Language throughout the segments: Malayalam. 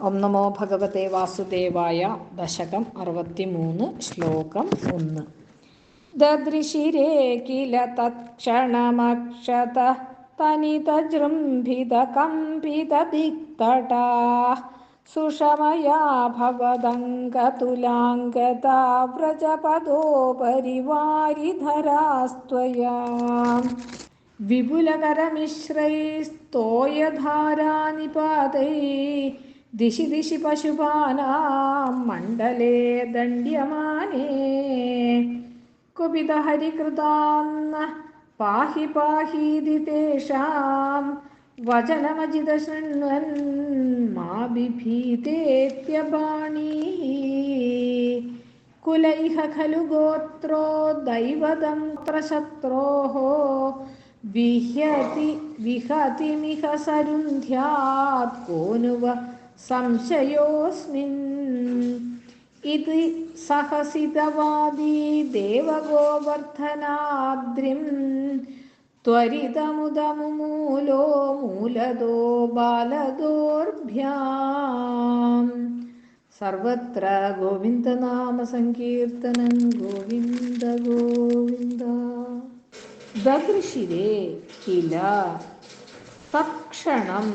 ഓം നമോ ഭഗവത്തെ വാസുദേവായ ദശകം അറുപത്തിമൂന്ന് ശ്ലോകം ഒന്ന്. ദദൃശിരേ കില തക്ഷണമക്ഷത തനിതജൃംഭിത കമ്പിത ദിക്തടാ സുഷമയാ ഭവദംഗതുലാംഗതാ വ്രജപദോപരിവാരിധരാസ്ത്വയാ വിപുലകരമിശ്രൈസ്തോയധാരാനിപാതൈ ദിശി ദിശി പശുപാനാം മണ്ഡലേ ദണ്ഡ്യമാനേ. കുപിതഹരികൃതാന്ന പാഹി പാഹീതി തേഷാം. വചനമജിത ശൃണ്വൻ മാ ബിഭീതേത്യബാണീ കുല ഇഹ ഖലു ഗോത്രോ ദൈവതം ത്രശത്രോः വിഹ്യതി വിഹതിമിഹ സംശയോസ്മിൻ ഇത് സഹസിതവാദി ദേവഗോവർദ്ധനാദ്രിം त्वरितमुदमुमूलो मूलदो बालदोर्भ्याम् सर्वत्र गोविन्दनामसङ्कीर्तनं गोविन्द गोविन्द ददृशिरे किल तत्क्षणम्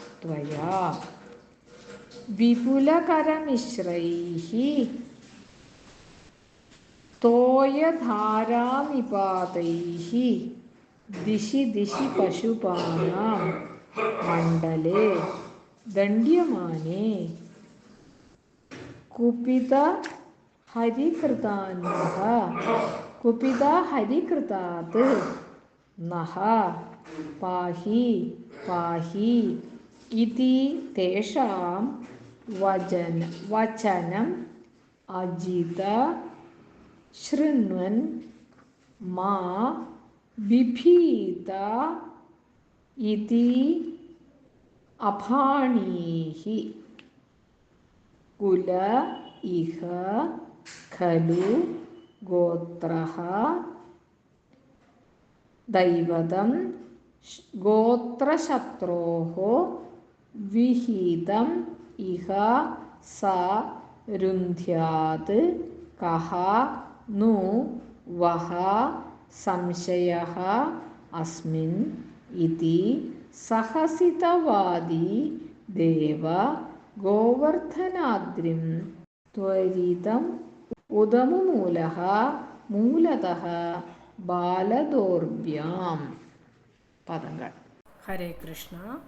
സുഷമയാ ഭവതംഗതുലാം ഗതാഹ വ്രജപദോപരി വാരിധരാഹ ത്വയാ വിപുലകരമിശ്രൈः തോയധാരാനിപാതൈः ദിശി ദിശി പശുപാനാം മണ്ഡലേ ദണ്ഡ്യമാനേ ഇതി തേഷാം വചന വചനം അജിത ശൃണ്വൻ മാ ബിഭീത ഇതി അഭാണീഹി കുല ഇഹ ഖലു ഗോത്ര ദൈവതം ഗോത്രശത്രോः വിഹിതം ഇഹ സ രുന്ധ്യാത് കഹ നു വഹ സംശയ അസ്മിൻ ഇതി സഹസിതവാദി ദേവ ഗോവർദ്ധനാദ്രിം ത്വരിതം ഉദമുമൂലഃ മൂലതഃ ബാലദോർഭ്യാം. പദങ്ങൾ. ഹരേ കൃഷ്ണ.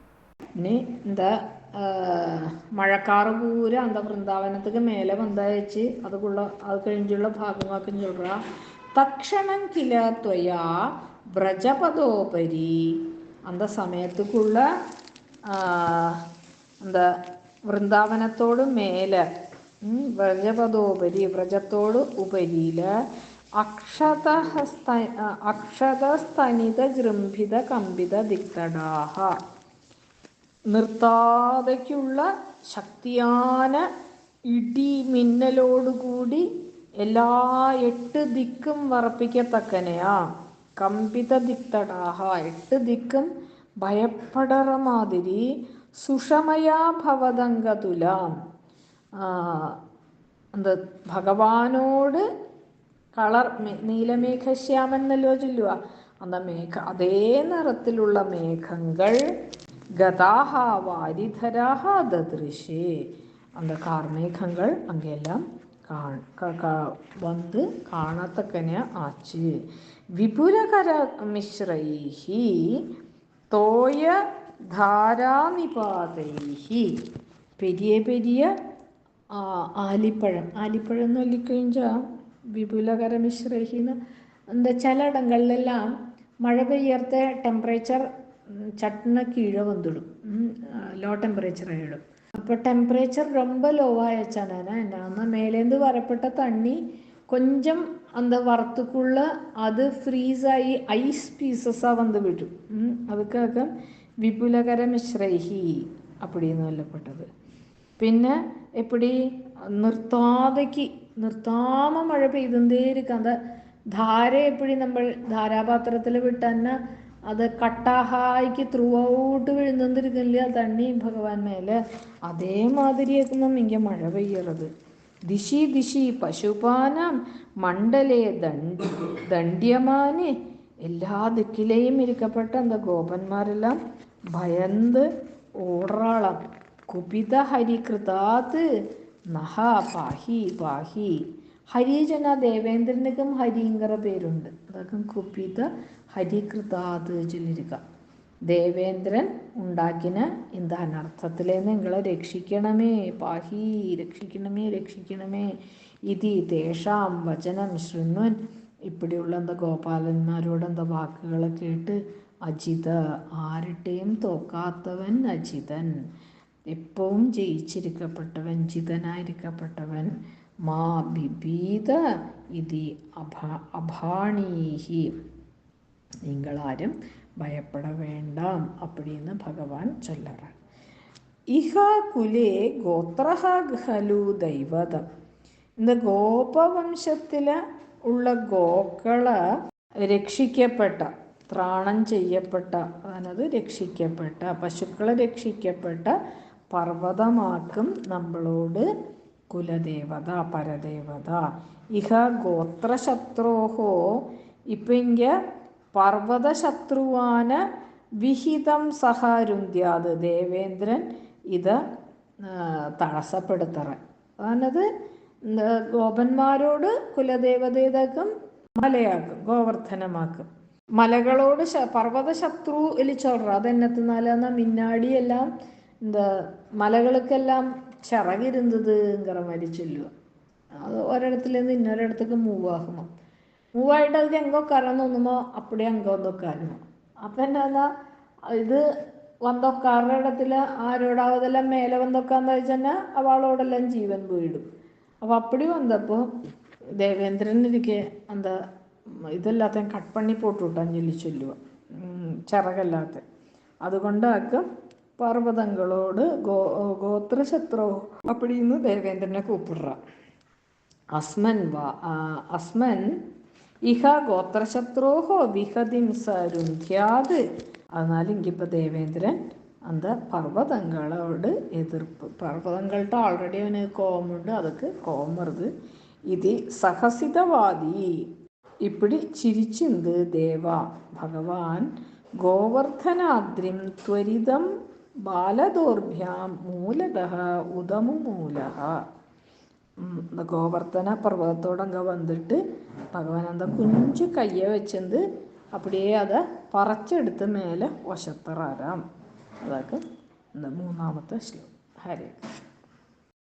ഇനി എന്താ മഴക്കാറ് അന്ത വൃന്ദാവനത്തിക്ക് മേലെ വന്നയച്ച് അതുകൊള്ള അത് കഴിഞ്ഞുള്ള ഭാഗമാക്കും ചൊല്ല തക്ഷണം കില ത്വയാ വ്രജപദോപരി. അന്ത സമയത്തേക്കുള്ള എന്താ വൃന്ദാവനത്തോട് മേലെ വ്രജപദോപരി വ്രജത്തോട് ഉപരിയിൽ. അക്ഷതഹസ്ത അക്ഷതസ്തനിത ഗൃംഭിത കമ്പിത ദിക്തടാഹ. നിർത്താതയ്ക്കുള്ള ശക്തിയാന ഇടി മിന്നലോടുകൂടി എല്ലാ എട്ട് ദിക്കും വറപ്പിക്കത്തക്കനെയാ. കമ്പിത ദിക്തടാഹ എട്ട് ദിക്കും ഭയപ്പെടറ മാതിരി സുഷമയാ ഭവതങ്കതുലാം എന്ത് ഭഗവാനോട് കളർ നീലമേഘശ്യാമൻ എന്നല്ലോ ചൊല്ലുക അന്ന മേഘ അതേ നിറത്തിലുള്ള മേഘങ്ങൾ ഗതാഹ വാരിധരാഹ ദദൃശേ அந்த கார்மேகங்கள் அங்கெல்லாம் வந்து காணத்தக்கன ஆச்சு விபுலகர மிஸ்ரைஹி தோய ധാരാനിപാതൈഹി പെരിയ പെരിയ ആലിപ്പഴം ആലിപ്പഴം എന്ന് ചൊല്ലിക്കഴിഞ്ഞാൽ വിപുലകര മിശ്രഹിന്ന് എന്താ ചില ഇടങ്ങളിലെല്ലാം മഴ പെയ്യത്തെ ടെമ്പറേച്ചർ ചട്ടന ചട്ടണക്ക് ഇഴവന്തിടും ലോ ടെമ്പറേച്ചർ ആയിടും അപ്പൊ ടെമ്പറേച്ചർ രൊമ്പ ലോ ആയച്ചാൽ തന്നെ എന്നാന്ന് മേലേന്ത് വരപ്പെട്ട തണ്ണി കൊഞ്ചം എന്താ വറുത്തുക്കുള്ള അത് ഫ്രീസായി ഐസ് പീസസാ വന്ന് വിടും. അതൊക്കെ വിപുലകര മിശ്രഹി അപ്പടിന്ന് വല്ലപ്പെട്ടത് പിന്നെ എപ്പടി? നിർത്താതയ്ക്ക് നിർത്താമ മഴ പെയ്തേ ഇരിക്കാൻ ധാര എപ്പോഴും നമ്മൾ ധാരാപാത്രത്തിൽ വിട്ട് അത് കട്ടാഹായിക്ക് ത്രൂ ഔട്ട് വിഴുന്നിരിക്കില്ല തണ്ണി ഭഗവാൻ മേലെ അതേമാതിരി അതേമാതിരിയാക്കും ഇങ്ങനെ മഴ പെയ്യറത്. ദിശി ദിശി പശുപാനം മണ്ഡലേ ദണ്ഡ് ദണ്ഡ്യമാന് എല്ലാ ദിക്കിലെയും ഇരിക്കപ്പെട്ട എന്താ ഗോപന്മാരെല്ലാം? ഭയന്ന് ഓടറാളം കുപിത ഹരികൃതാത് നഹ പാഹി പാഹി ഹരിജന ദേവേന്ദ്രനക്കും ഹരിങ്കറ പേരുണ്ട്. അതൊക്കെ കുപിത ഹരികൃതാത് ചൊല്ലിരിക്കുക ദേവേന്ദ്രൻ ഉണ്ടാക്കിന് എന്താ അനർത്ഥത്തിലെ നിങ്ങളെ രക്ഷിക്കണമേ പാഹി രക്ഷിക്കണമേ രക്ഷിക്കണമേ. ഇതി തേഷാം വചനം ശൃണ്വൻ. ഇപ്പിടിയുള്ള എന്താ ഗോപാലന്മാരോട് എന്താ വാക്കുകളെ കേട്ട് അജിത ആരുടെയും തോക്കാത്തവൻ അജിതൻ. എപ്പോഴും ജയിച്ചിരിക്കപ്പെട്ടവൻ ജിതനായിരിക്കപ്പെട്ടവൻ. മാ ബിബീത ഇതി അഭാ അഭാണീഹി. നിങ്ങളാരും ഭയപ്പെട വേണ്ട അപ്പടിന്ന് ഭഗവാൻ ചൊല്ലറാണ് ഇഹ കുലേ ഗോത്ര ഹലു ദൈവതം. ഇന്ന് ഗോപവംശത്തിൽ ഉള്ള ഗോക്കള രക്ഷിക്കപ്പെട്ട ത്രാണം ചെയ്യപ്പെട്ട അതായത് രക്ഷിക്കപ്പെട്ട പശുക്കളെ രക്ഷിക്കപ്പെട്ട പർവതമാക്കും നമ്മളോട് കുലദേവത പരദേവത. ഇഹ ഗോത്രശത്രോഹോ. ഇപ്പം ഇങ്ങ പർവതശത്രുവാന വിഹിതം സഹാരുന്ത്യാത് ദേവേന്ദ്രൻ ഇത് തടസ്സപ്പെടുത്തറ അതാണത് ഗോപന്മാരോട് കുലദേവതയിതാക്കും മലയാക്കും ഗോവർദ്ധനമാക്കും. മലകളോട് പർവത ശത്രു എലി ചൊറ അതെന്നത്തിനാലെന്ന മിന്നാടിയെല്ലാം എന്താ മലകൾക്കെല്ലാം ചിറകിരുന്നത് മാതിരി ചൊല്ലുക. അത് ഒരിടത്തുനിന്ന് ഇന്നൊരിടത്തേക്ക് മൂവ് ആകുമ്പോൾ മൂവായിട്ട് അത് എങ്കോ കറന്ന് തോന്നുമ്പോൾ അപ്പടി അങ്കോ നോക്കായിരുന്നു അപ്പം എന്നാ ഇത് വന്നൊക്കാരുടെ ഇടത്തിൽ ആരോടാവതെല്ലാം മേലെ വന്നൊക്കാന്ന് വെച്ചാൽ അവളോടെല്ലാം ജീവൻ പോയിടും അപ്പോൾ അപ്പടി വന്നപ്പോൾ ദേവേന്ദ്രൻ ദേവേന്ദ്രനിരിക്കെ എന്താ ഇതല്ലാത്ത കട്ട് പണി പോട്ടുവിട്ടാൻ ചൊല്ലി ചൊല്ലുക. ചിറകല്ലാത്ത. അതുകൊണ്ടാക്ക് പർവ്വതങ്ങളോട് ഗോ ഗോത്രശത്രോ അപ്പടിന്ന് ദേവേന്ദ്രനെ കൂപ്പിടുക അസ്മൻ വാ അസ്മൻ ഇഹ ഗോത്രശത്രോഹോ വിഹതിം സരുന്ധ്യാത് அதனால ഇങ്ങിപ്പോൾ ദേവേന്ദ്രൻ அந்த പർവ്വതങ്ങളോട് എതിർപ്പ് പർവ്വതങ്ങളുടെ ആൾറെഡി അവന് കോമുണ്ട് അതൊക്കെ കോമറുത് ഇത് സഹസിതവാദി ഇപ്പിടി ചിരിച്ചിന്ത് ദേവ ഭഗവാൻ ഗോവർദ്ധനാദ്രിം ത്വരിതം ബാലദോർഭ്യാം മൂലത ഉദമുമൂല ഗോവർദ്ധന പർവതത്തോടങ്ക വന്നിട്ട് ഭഗവാൻ എന്താ കുഞ്ചു കയ്യെ വെച്ചത് അപ്പടിയേ അത് പറച്ചെടുത്ത് മേലെ വശത്തറാം അതൊക്കെ മൂന്നാമത്തെ ശ്ലോകം. ഹരേ കൃഷ്ണ.